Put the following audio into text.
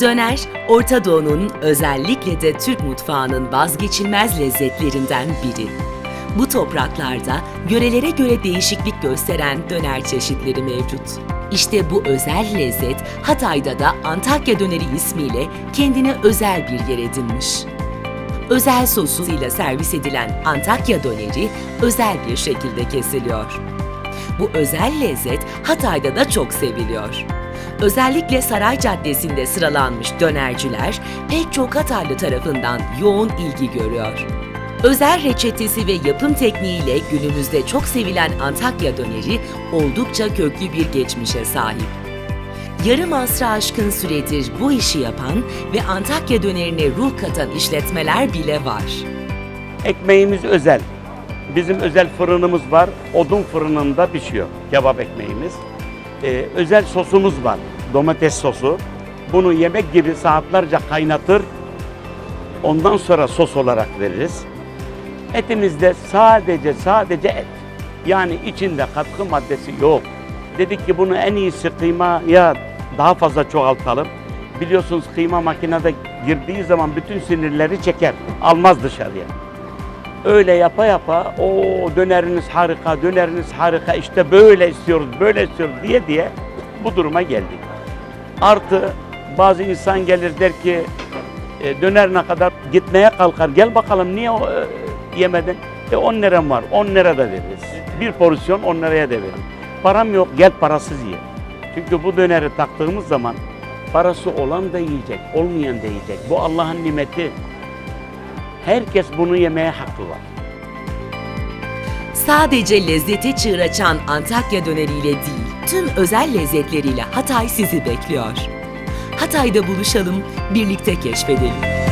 Döner, Orta Doğu'nun özellikle de Türk mutfağının vazgeçilmez lezzetlerinden biri. Bu topraklarda yörelere göre değişiklik gösteren döner çeşitleri mevcut. İşte bu özel lezzet Hatay'da da Antakya döneri ismiyle kendine özel bir yer edinmiş. Özel sosuyla servis edilen Antakya döneri özel bir şekilde kesiliyor. Bu özel lezzet Hatay'da da çok seviliyor. Özellikle Saray Caddesi'nde sıralanmış dönerciler pek çok Hataylı tarafından yoğun ilgi görüyor. Özel reçetesi ve yapım tekniğiyle günümüzde çok sevilen Antakya döneri oldukça köklü bir geçmişe sahip. Yarım asra aşkın süredir bu işi yapan ve Antakya dönerine ruh katan işletmeler bile var. Ekmeğimiz özel. Bizim özel fırınımız var. Odun fırınında pişiyor kebap ekmeğimiz. Ee, özel sosumuz var. Domates sosu. Bunu yemek gibi saatlerce kaynatır. Ondan sonra sos olarak veririz. Etimizde sadece sadece et. Yani içinde katkı maddesi yok. Dedik ki bunu en iyisi kıymaya daha fazla çoğaltalım. Biliyorsunuz kıyma makinede girdiği zaman bütün sinirleri çeker. Almaz dışarıya. Öyle yapa yapa o döneriniz harika, döneriniz harika işte böyle istiyoruz, böyle istiyoruz diye diye bu duruma geldik. Artı bazı insan gelir der ki e, döner ne kadar gitmeye kalkar. Gel bakalım niye o, e, yemedin? E 10 liram var. 10 lira da veririz. Bir porsiyon 10 liraya da veririz. Param yok gel parasız ye. Çünkü bu döneri taktığımız zaman parası olan da yiyecek, olmayan da yiyecek. Bu Allah'ın nimeti. Herkes bunu yemeye hakkı var. Sadece lezzeti çığır açan Antakya döneriyle değil, tüm özel lezzetleriyle Hatay sizi bekliyor. Hatay'da buluşalım, birlikte keşfedelim.